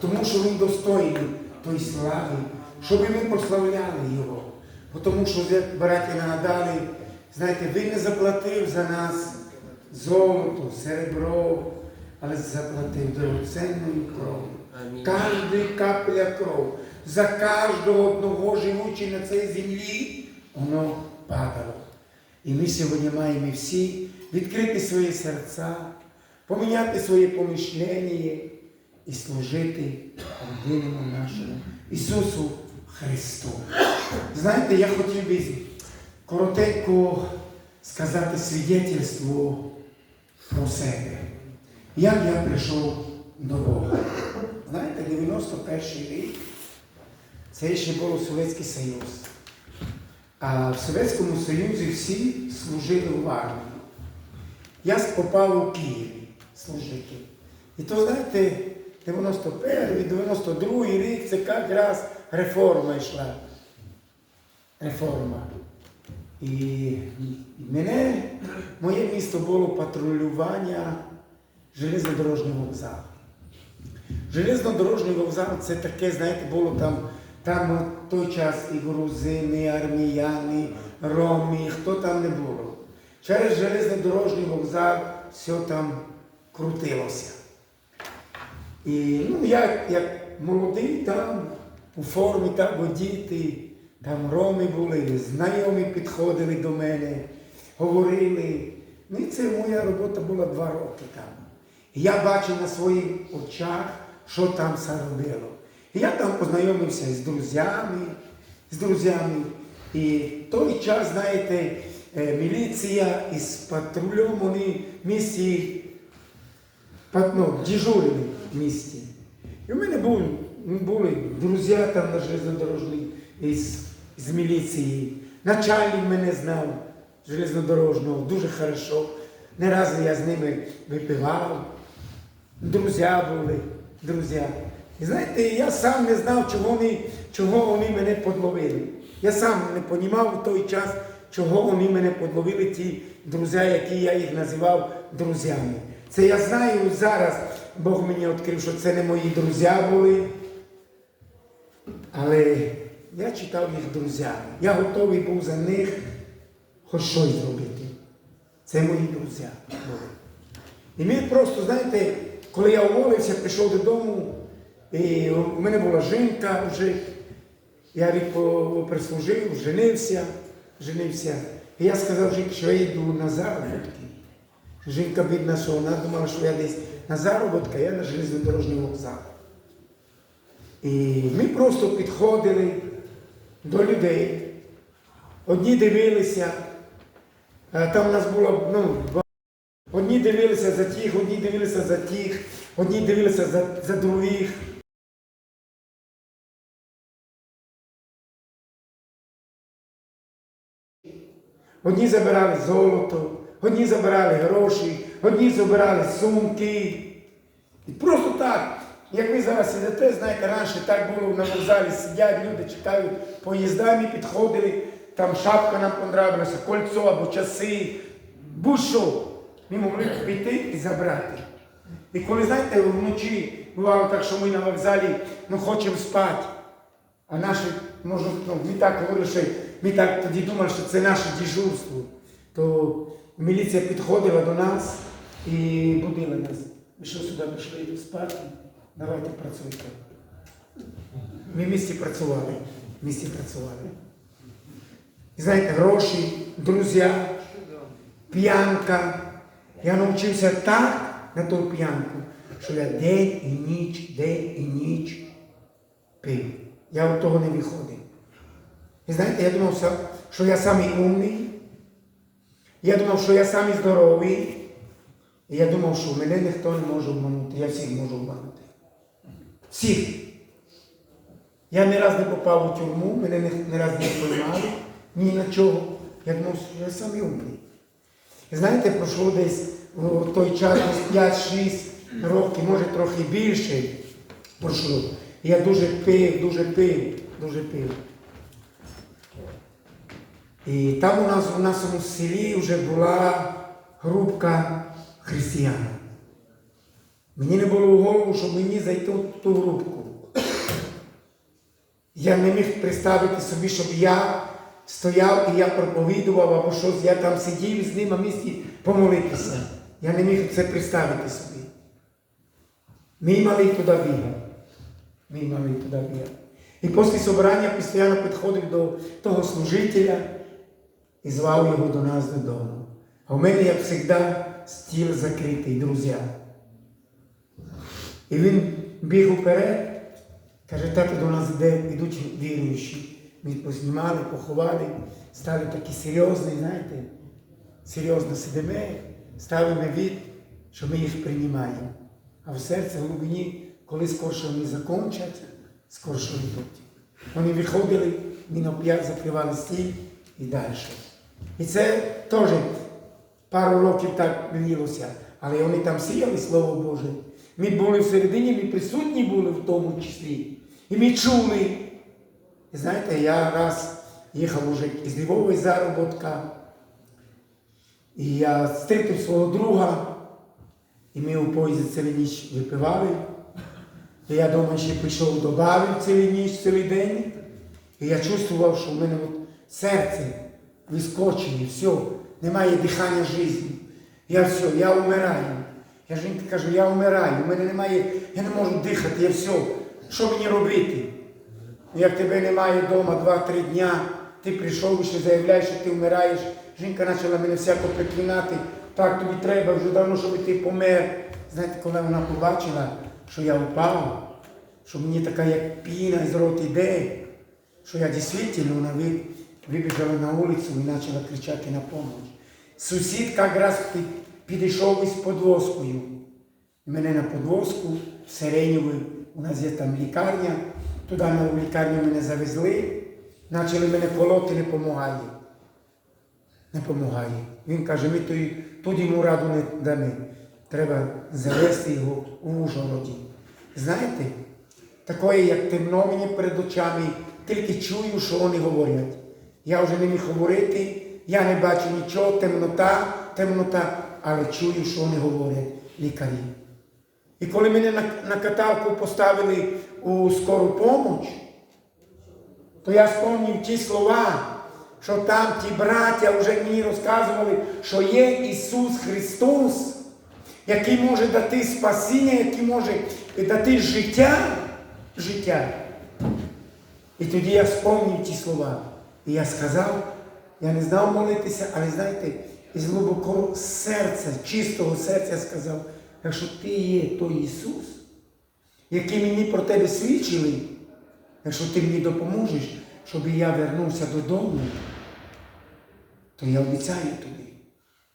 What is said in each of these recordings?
тому що Він достойний тої слави, щоб ми прославляли Його. Тому що, браті нагадали, знаєте, Він не заплатив за нас золото, серебро, але заплатив дорогоценною кров'ю. Кожна капля кров, за кожного одного живучи на цій землі, воно падало. І ми сьогодні маємо всі відкрити свої серця, поміняти своє помишлення і служити єдиному нашому Ісусу Христу. Знаєте, я хотів би коротенько сказати свідетельство про себе. Як я прийшов до Бога. Знаєте, 91 рік це ще був Совєтський Союз. А в Совєтському Союзі всі служили в армії. Я попав у Києві служити. І то, знаєте, 91 92 рік це якраз реформа йшла. Реформа. І мене, моє місто було патрулювання железнодорожнього вокзалу. Железнодорожній вокзал це таке, знаєте, було там, там в той час і грузини, і арміяни, роми, хто там не було. Через железнодорожній вокзал все там крутилося. І ну, я як молодий там, у формі там діти, там роми були, знайомі підходили до мене, говорили. Ну і це моя робота була два роки там. Я бачив на своїх очах, що там все робило. Я там познайомився з друзями, з друзями. І той час, знаєте, е, міліція із патрулем вони пат- ну, дежурили місті. І в мене були, були друзі там на железнодорожній із, з міліції. Начальник мене знав железнодорожного дуже хорошо. Не раз я з ними випивав. Друзі були, друзі. І знаєте, я сам не знав, чого вони, чого вони мене подловили. Я сам не розумів в той час, чого вони мене подловили, ті друзі, які я їх називав друзями. Це я знаю зараз, Бог мені відкрив, що це не мої друзі були. Але я читав їх друзями. Я готовий був за них хоч щось зробити. Це мої друзі були. І ми просто, знаєте, коли я уволився, прийшов додому, і у мене була жінка вже, я рік прислужив, женився, женився. І я сказав жінці, що я йду на заробітки. Жінка бідна, що вона думала, що я десь на заробітки, а я на железнодорожній вокзал. І ми просто підходили до людей. Одні дивилися, там у нас було, ну, Одні дивилися за тих, одні дивилися за тих, одні дивилися за, за других. Одні забирали золото, одні забирали гроші, одні забирали сумки. І просто так, як ви зараз сидите, знаєте, раніше так було на вокзалі, сидять люди, чекають поїздами, підходили, там шапка нам понравилася, кольцо або часи, будь-що. Ми могли піти і забрати. І коли, знаєте, вночі бувало так, що ми на вокзалі ну, хочемо спати, а наші, може, ну, ми так говорили, що ми так тоді думали, що це наше дежурство, то міліція підходила до нас і будила нас. Ми що сюди прийшли спати, давайте працюйте. Ми в місті працювали, в місті працювали. І знаєте, гроші, друзі, п'янка. Я навчився так на ту п'янку, що я день і ніч, день і ніч пив. Я від того не виходив. І знаєте, я думав, що я самий умний, я думав, що я самий здоровий, і я думав, що мене ніхто не може обманути, я всіх можу обманути. Всіх. Я не раз не попав у тюрму, мене не, не раз не поймали, ні на чого. Я думав, що я самий умний. І знаєте, пройшло десь в той час десь 5-6 років, може трохи більше пройшло. І Я дуже пив, дуже пив, дуже пив. І там у нас у нашому селі вже була групка християн. Мені не було в голову, щоб мені зайти в ту групку. Я не міг представити собі, щоб я стояв і я проповідував або щось, я там сидів з ним на місці помолитися. Я не міг це представити собі. Мій малий туди бігав. Мій малий туди бігав. І після собрання постійно підходив до того служителя і звав його до нас додому. А в мене, як завжди, стіл закритий, друзі. І він біг уперед, каже, тато до нас йде, йдуть віруючі. Ми познімали, поховали, стали такі серйозні, знаєте, серйозно сидимо, ставимо від, що ми їх приймаємо. А в серці в глибині, коли скорше вони закончать, скорше йдуть. Вони виходили, ми на п'ять закривали стіль і далі. І це теж пару років так вілося, але вони там сіяли, Слово Боже. Ми були всередині, ми присутні були в тому числі. І ми чули. І знаєте, я раз їхав уже із Львова із заробітка, і я зустрів свого друга, і ми у поїзді цілу ніч випивали. І я дома ще прийшов добавив цілу ніч, цілий день. І я чувствував, що в мене серце вискочило, все, немає дихання життя. Я все, я вмираю. Я жінка кажу, я вмираю, у мене немає, я не можу дихати, я все. Що мені робити? Як тебе немає вдома 2-3 дня, ти прийшов і ще заявляєш, що ти вмираєш. Жінка почала мене всяко приклинати, так тобі треба вже давно, щоб ти помер. Знаєте, коли вона побачила, що я впав, що мені така як піна з рота йде, що я дійсно вона ви- на вулицю і почала кричати на допомогу. Сусідка якраз підійшов із подвозкою. Мене на подвозку в Сиренєві, у нас є там лікарня, туди на лікарню мене завезли, почали мене колоти, не допомагає. Не допомагає. Він каже, ми тут, йому раду не дамо. Треба завести його у Ужгороді. Знаєте, такої, як темно мені перед очами, тільки чую, що вони говорять. Я вже не міг говорити, я не бачу нічого, темнота, темнота, але чую, що вони говорять, лікарі. І коли мене на, на каталку поставили у скору помощь, то я спомнив ті слова, що там ті браття вже мені розказували, що є Ісус Христос, який може дати спасіння, який може дати життя, життя. І тоді я спомнив ті слова. І я сказав, я не знав молитися, але знаєте, із глибокого серця, чистого серця сказав, якщо ти є той Ісус, який мені про тебе свідчили, якщо ти мені допоможеш, щоб я вернувся додому, то я обіцяю тобі,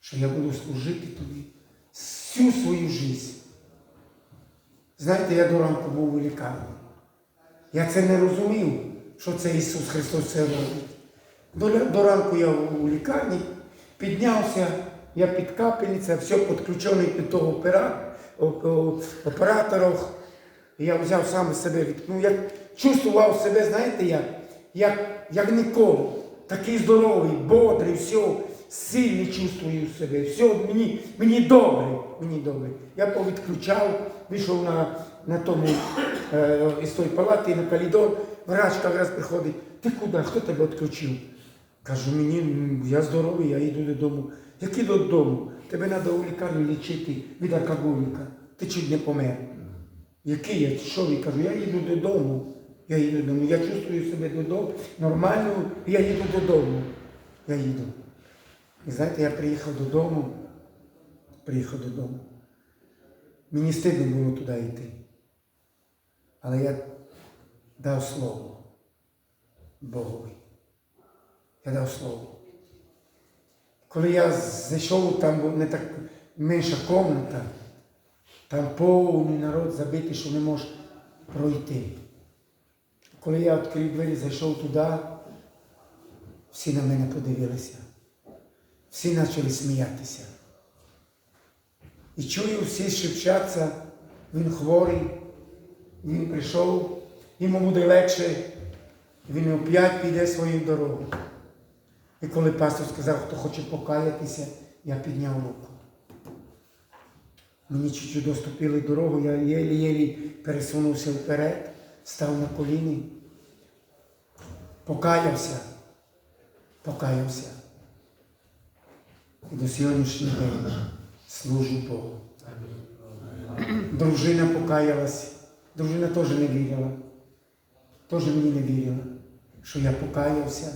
що я буду служити тобі всю свою життя. Знаєте, я до ранку був у лікарні. Я це не розумів, що це Ісус Христос це робить. До, до ранку я у лікарні піднявся, я під капельниця, все підключений під того опера, о- о- операторів. І Я взяв сам себе від. Ну, я чувствував себе, знаєте, як, як, як ніколи. Такий здоровий, бодрий, все, сильний чувствую себе. Все, мені, мені добре, мені добре. Я повідключав, вийшов на, на тому е, із тої палати на коридор, врачка якраз приходить, ти куди? Хто тебе відключив? Кажу, мені я здоровий, я йду додому. Який додому? Тебе треба у лікарню лічити від алкоголіка. Ти чуть не помер. Який я? Що я кажу? Я їду додому. Я їду додому. Я чувствую себе додому нормально, я їду додому. Я їду. І знаєте, я приїхав додому, приїхав додому. Мені стидно було туди йти. Але я дав слово Богові. Я дав слово. Коли я зайшов, там не так менша комната, там повний народ забитий, що не може пройти. Коли я відкрив двері, зайшов туди, всі на мене подивилися. Всі почали сміятися. І чую, всі шепчаться, він хворий, він прийшов, йому буде легше, він опять піде свою дорогу. І коли пастор сказав, хто хоче покаятися, я підняв руку. Мені чуть-чуть доступили дорогу, я єлі-єлі пересунувся вперед, став на коліні, покаявся, покаявся. І до сьогоднішнього день служу Богу. Дружина покаялась, дружина теж не вірила, теж мені не вірила, що я покаявся.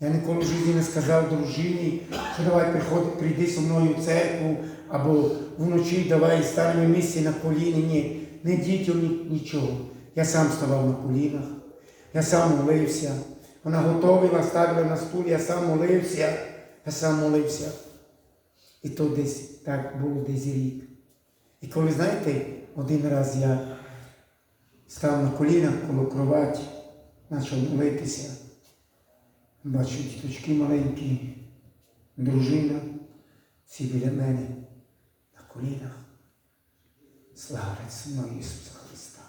Я ніколи в житті не сказав дружині, що давай приходи, прийди зі мною в церкву, або вночі давай станемо в місці на коліні. Ні, не дітям ні, нічого. Я сам ставав на колінах, я сам молився. Вона готовила, ставила на стул, я сам молився, я сам молився. І то десь так було десь рік. І коли, знаєте, один раз я став на колінах коло кроваті, почав молитися. Бачу діточки маленькі, дружина, всі біля мене на колінах. Слава Сину Ісуса Христа.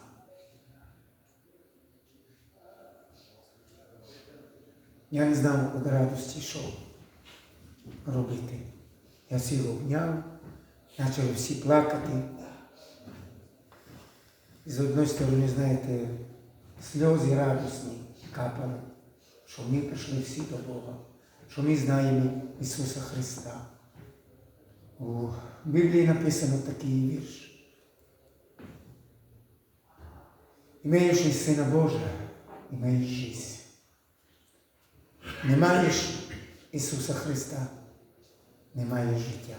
Я не знав від радості, що робити. Я всіх обняв, почали всі плакати. І з одної сторони, знаєте, сльози радісні капали, що ми прийшли всі до Бога, що ми знаємо Ісуса Христа. У Біблії написано такий вірш. Імеючи Сина Божа, імеючись. Не маєш Ісуса Христа, не маєш життя.